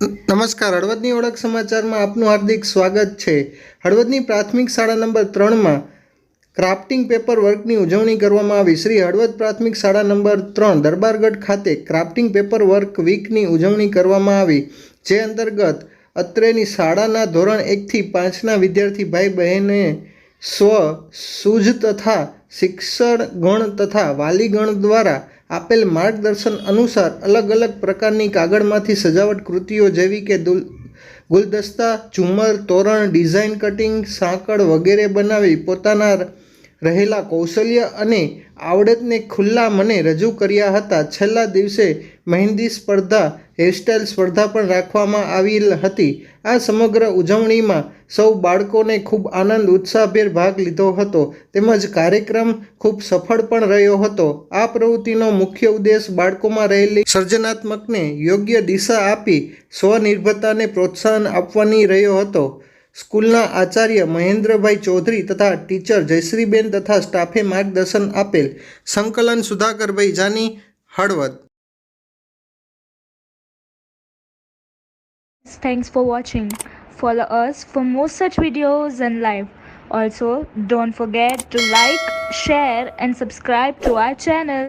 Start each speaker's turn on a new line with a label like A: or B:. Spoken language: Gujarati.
A: નમસ્કાર. હળવદની ઓળખ સમાચારમાં આપનું હાર્દિક સ્વાગત છે. હળવદની પ્રાથમિક શાળા નંબર ત્રણમાં ક્રાફ્ટિંગ પેપર વર્કની ઉજવણી કરવામાં આવી. શ્રી હળવદ પ્રાથમિક શાળા નંબર ત્રણ, દરબારગઢ ખાતે ક્રાફ્ટિંગ પેપર વર્ક વીકની ઉજવણી કરવામાં આવી. જે અંતર્ગત અત્રેની શાળાના ધોરણ એકથી પાંચના વિદ્યાર્થી ભાઈ બહેને સ્વ સૂઝ તથા શિક્ષણ ગણ તથા વાલીગણ દ્વારા આપેલ માર્ગદર્શન અનુસાર અલગ અલગ પ્રકારની કાગળમાંથી સજાવટ કૃતિઓ જેવી કે દુલ, ગુલદસ્તા, ઝુમ્મર, તોરણ, ડિઝાઇન કટિંગ, સાંકળ વગેરે બનાવી પોતાના રહેલા કૌશલ્ય અને આવડતને ખુલ્લા મને રજૂ કર્યા હતા. છેલ્લા દિવસે મહેંદી સ્પર્ધા હેરસ્ટાઇલ સ્પર્ધા પણ રાખવામાં આવી હતી. આ સમગ્ર ઉજવણીમાં સૌ બાળકોને ખૂબ આનંદ, ઉત્સાહભેર ભાગ લીધો હતો. તેમજ કાર્યક્રમ ખૂબ સફળ પણ રહ્યો હતો. આ પ્રવૃત્તિનો મુખ્ય ઉદ્દેશ બાળકોમાં રહેલી સર્જનાત્મકને યોગ્ય દિશા આપી સ્વનિર્ભરતાને પ્રોત્સાહન આપવાની રહ્યો હતો. સ્કૂલના આચાર્ય મહેન્દ્રભાઈ ચૌધરી તથા ટીચર જયશ્રીબેન તથા સ્ટાફે માર્ગદર્શન આપેલ સંકલન Sudhakarbhai Jani Halvad
B: Thanks for watching. Follow us for more such videos and live. Also, don't forget to like, share, and subscribe to our channel.